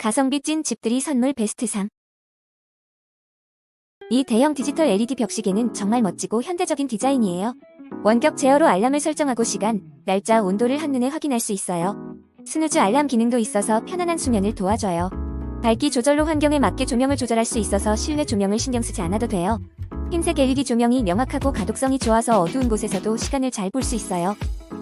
가성비 찐 집들이 선물 베스트 3. 이 대형 디지털 LED 벽시계는 정말 멋지고 현대적인 디자인이에요. 원격 제어로 알람을 설정하고 시간, 날짜, 온도를 한눈에 확인할 수 있어요. 스누즈 알람 기능도 있어서 편안한 수면을 도와줘요. 밝기 조절로 환경에 맞게 조명을 조절할 수 있어서 실내 조명을 신경 쓰지 않아도 돼요. 흰색 LED 조명이 명확하고 가독성이 좋아서 어두운 곳에서도 시간을 잘 볼 수 있어요.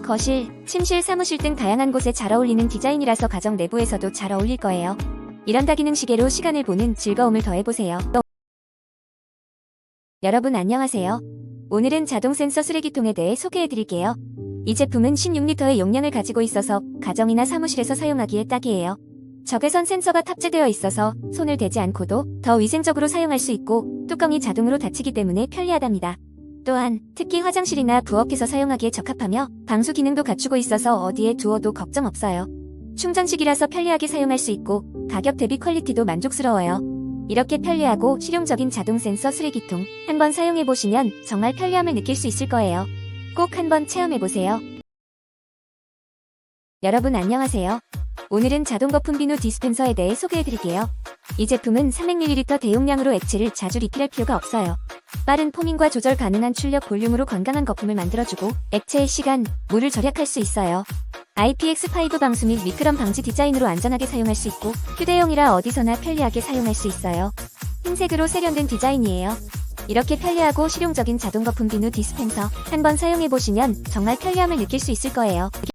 거실, 침실, 사무실 등 다양한 곳에 잘 어울리는 디자인이라서 가정 내부에서도 잘 어울릴 거예요. 이런 다기능 시계로 시간을 보는 즐거움을 더해보세요. 여러분 안녕하세요. 오늘은 자동 센서 쓰레기통에 대해 소개해드릴게요. 이 제품은 16리터의 용량을 가지고 있어서 가정이나 사무실에서 사용하기에 딱이에요. 적외선 센서가 탑재되어 있어서 손을 대지 않고도 더 위생적으로 사용할 수 있고 뚜껑이 자동으로 닫히기 때문에 편리하답니다. 또한 특히 화장실이나 부엌에서 사용하기에 적합하며 방수 기능도 갖추고 있어서 어디에 두어도 걱정 없어요. 충전식이라서 편리하게 사용할 수 있고 가격 대비 퀄리티도 만족스러워요. 이렇게 편리하고 실용적인 자동 센서 쓰레기통 한번 사용해 보시면 정말 편리함을 느낄 수 있을 거예요. 꼭 한번 체험해 보세요. 여러분 안녕하세요. 오늘은 자동 거품 비누 디스펜서에 대해 소개해 드릴게요. 이 제품은 300ml 대용량으로 액체를 자주 리필할 필요가 없어요. 빠른 포밍과 조절 가능한 출력 볼륨으로 건강한 거품을 만들어주고 액체의 시간, 물을 절약할 수 있어요. IPX5 방수 및 미끄럼 방지 디자인으로 안전하게 사용할 수 있고 휴대용이라 어디서나 편리하게 사용할 수 있어요. 흰색으로 세련된 디자인이에요. 이렇게 편리하고 실용적인 자동 거품 비누 디스펜서 한번 사용해 보시면 정말 편리함을 느낄 수 있을 거예요.